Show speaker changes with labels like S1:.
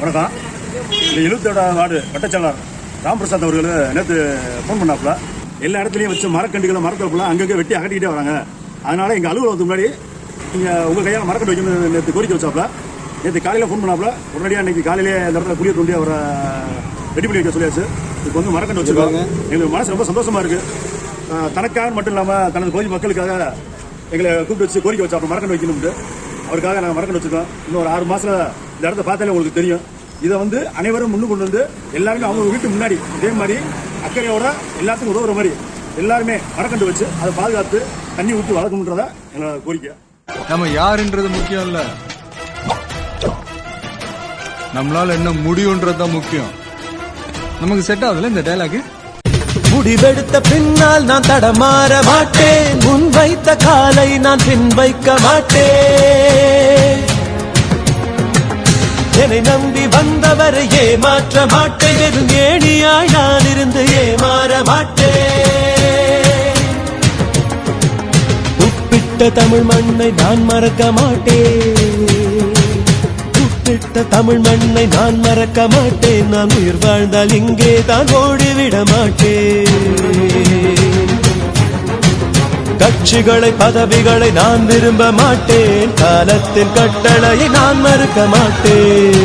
S1: வணக்கம். இந்த எழுபத்தோட வார்டு வட்டச்செயலாளர் ராம்பிரசாத் அவர்கள் நேற்று ஃபோன் பண்ணாப்புல. எல்லா இடத்துலையும் வச்சு மரக்கண்டுகளை மரத்தொப்புலாம் அங்கங்கே வெட்டி அகட்டிக்கிட்டே வராங்க. அதனால எங்கள் அலுவலகத்துக்கு முன்னாடி நீங்கள் உங்கள் கையால் மரக்கண்டு வைக்கணும் நேற்று கோரிக்கை வச்சாப்புல. நேற்று காலையில் ஃபோன் பண்ணாப்புல. உடனடியாக இன்னைக்கு காலையிலே இந்த இடத்துல குடிய தோண்டி அவரை ரெடி பண்ணி வைக்க சொல்லியாச்சு. இப்போ வந்து மரக்கண்டு வச்சிருக்காங்க எங்களுக்கு மனசு ரொம்ப சந்தோஷமா இருக்கு. அஹ் தனக்காக மட்டும் இல்லாமல் தனது பகுதி மக்களுக்காக எங்களை கூப்பிட்டு வச்சு கோரிக்கை வச்சாப்புல மரக்கண்டு வைக்கணும்ட்டு அவருக்காக நாங்கள் மரக்கண்டு வச்சிருக்கோம் இன்னும் ஒரு ஆறு மாசத்துல இந்த இடத்த பார்த்தாலே உங்களுக்கு தெரியும். இதை வந்து அனைவரும் முன்னு கொண்டு வந்து எல்லாருமே அவங்க வீட்டு முன்னாடி இதே மாதிரி அக்கறையோட எல்லாத்துக்கும் உதவுற மாதிரி எல்லாருமே மரக்கண்டு வச்சு அதை பாதுகாத்து தண்ணி ஊற்றி வளர்க்கணுன்றத எங்களோட கோரிக்கை.
S2: நம்ம யாருன்றது முக்கியம் இல்ல. நம்மளால என்ன முடியும்ன்றது தான் முக்கியம். நமக்கு செட் ஆகுதுல இந்த டைலாக்
S3: முடிவெடுத்த பின்னால் நான் தடமாற மாட்டேன். முன் வைத்த காலை நான் பின் வைக்க மாட்டேன். என்னை நம்பி வந்தவரை ஏமாற்ற மாட்டேன். வெறும் ஏணியாய் நான் இருந்து ஏமாற மாட்டேன். உப்பிட்ட தமிழ் மண்ணை நான் மறக்க மாட்டேன். உப்பிட்ட தமிழ் மண்ணை நான் மறக்க மாட்டேன். நான் உயிர் வாழ்ந்தால் இங்கே தான் ஓடிவிட மாட்டேன். கட்சிகளை பதவிகளை நான் விரும்ப மாட்டேன். காலத்தின் கட்டளையை நான் மறுக்க மாட்டேன்.